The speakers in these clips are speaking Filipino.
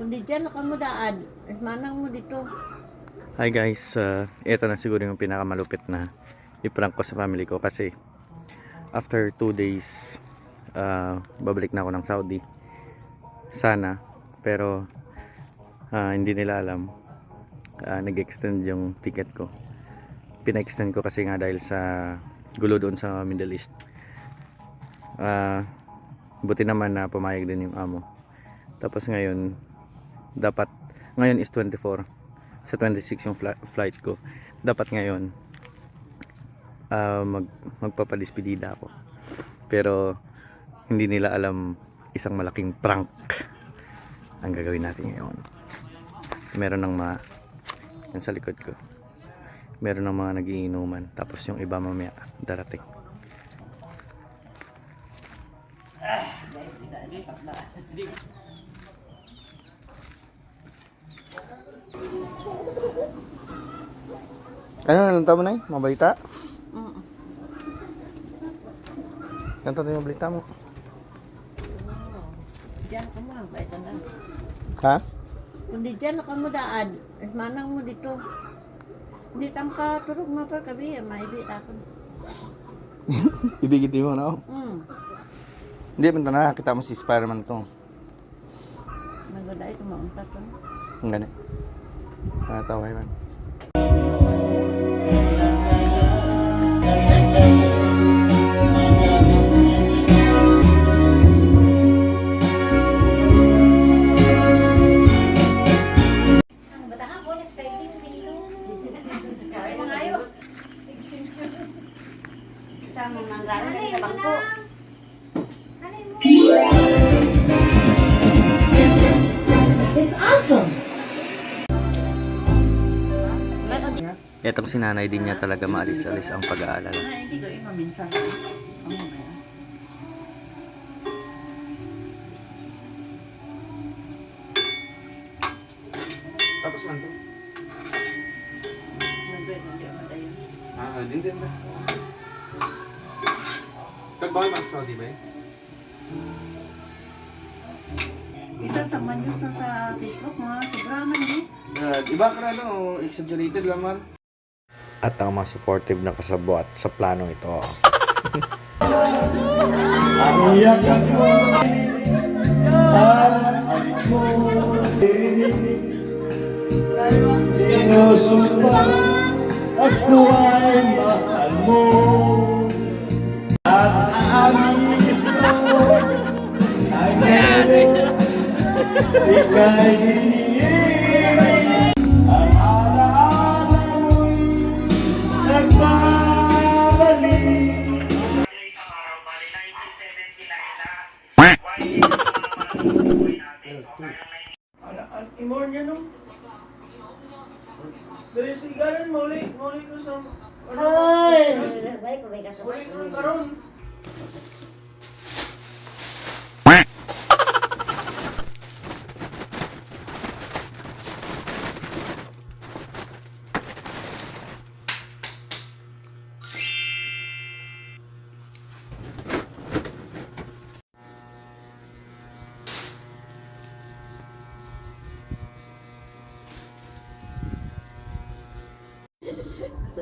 Kundi dyan ka mo daan. As manang mo dito. Hi guys, uh, ito na siguro yung pinakamalupit na i-prank ko sa family ko kasi after 2 days uh, babalik na ako ng Saudi. Sana pero uh, hindi nila alam. Uh, nag-extend yung ticket ko. Pina-extend ko kasi nga dahil sa gulo doon sa Middle East. Uh, buti naman na pumayag din yung amo. Tapos ngayon dapat ngayon is 24 sa 26 yung fli- flight ko. Dapat ngayon ah, mag magpapadispedida ako. Pero hindi nila alam isang malaking prank ang gagawin natin ngayon. Meron ng mga yan sa likod ko. Meron ng mga nagiinuman tapos yung iba mamaya darating ano nalanta mo na eh? mga balita? Mm. Kanta tayo mga balita mo Diyan ka mo. Baita na. ha? Kundi dyan ka mo daan. As manang mo dito. Hindi tam ka turog mo pa kabi. Maibi ako. ibigiti mo na ako Hmm. hindi man na kita mo si Spiderman to Naguday ko maunta to. ang gani nataway man Sama manggaran sa bangko. Etong si nanay din niya talaga maalis-alis ang pag-aalala. Hindi ko. Tapos man to? Ah, din din ba? Kagbawal sa Saudi ba eh? Isa sa sa sa Facebook mga sobraman di. iba ka na no, exaggerated lang man. at ang mga supportive na kasabot sa planong ito. Sinusumpang ako ay mahal mo At amin ito ay meron Ika'y Ang alaala mo'y nagbabalik Imor niya nung. Dali sa igaran, mauli, mauli ko sa... Ano? Ay, baik ko may Mauli ko ng kasama. karon.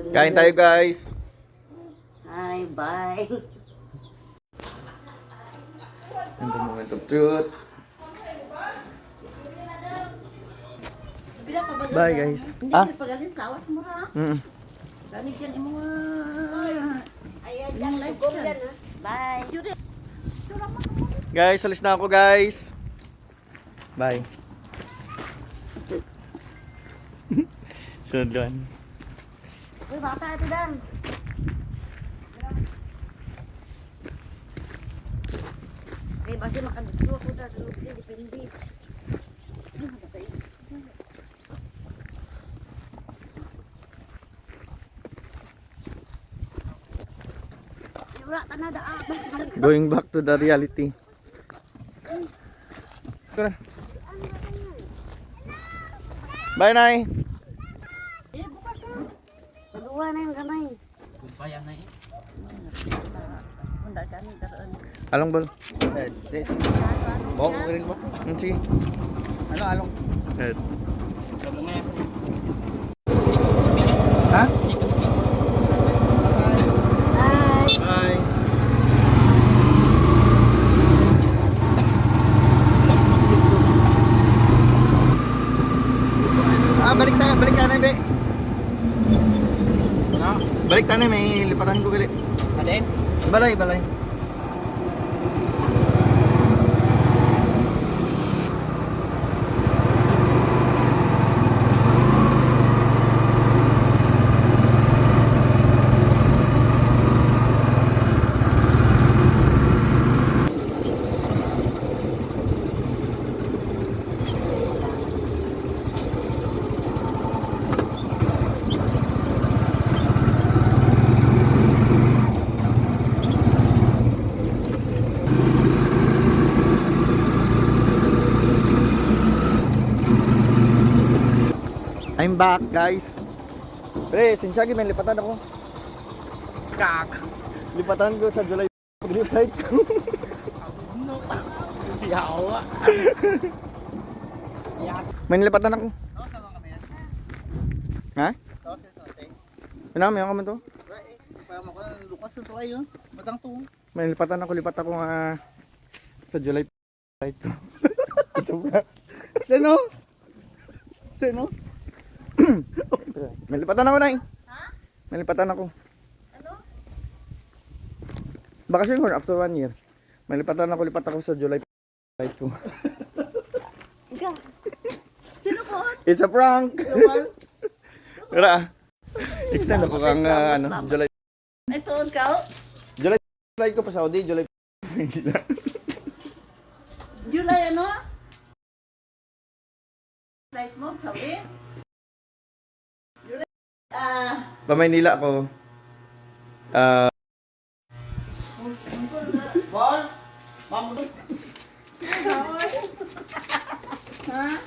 Kain tayo guys. Ay, bye. And the moment of truth. Bye, guys. Ah? pagalis lawas mo ha. Mm. Gani dyan yung mga Ayan, dyan, chat. dyan, ha? Bye. Guys, alis na ako guys. Bye. Sunod doon. Uy, bata ito dan. Eh, basta makadutso ako sa sunod din, depende. Na daan. Going back to the reality. Tara. Bye, Nay. Pagawa na yung gamay. Hunda kami karoon. Along bal. Eh, ko rin ba? Hmm, Sige. Ano, along? Eh, Ha? Hi. Bye. Ah, balik tayo, balik tayo na, be. Balik tayo na, may lipatan ko gali. Alin? Balay, balay. Back, guys. Pre, sinsyagi, may lipatan ako. Kak. Lipatan ko sa July pag-flight ko. Yawa. May nilipatan ako. Ha? Ano, may ako man to? Lukas ito ayo. Matang to. May nilipatan ako, lipat ako nga sa July ko. Ito ba? Sino? Sino? may lipatan ako na eh. May lipatan ako. Ano? Bakasyon ko after one year. May lipatan ako, lipat ako sa July flight ko. Ikaw. Sino ko? It's a prank! Wala. Extend ako kang ah, ano, July Ito, ikaw? July flight ko pa Saudi, July July ano? Flight mo, sabi? July, ah, Pa Maynila ako. Ah, Ball. Mamo. amo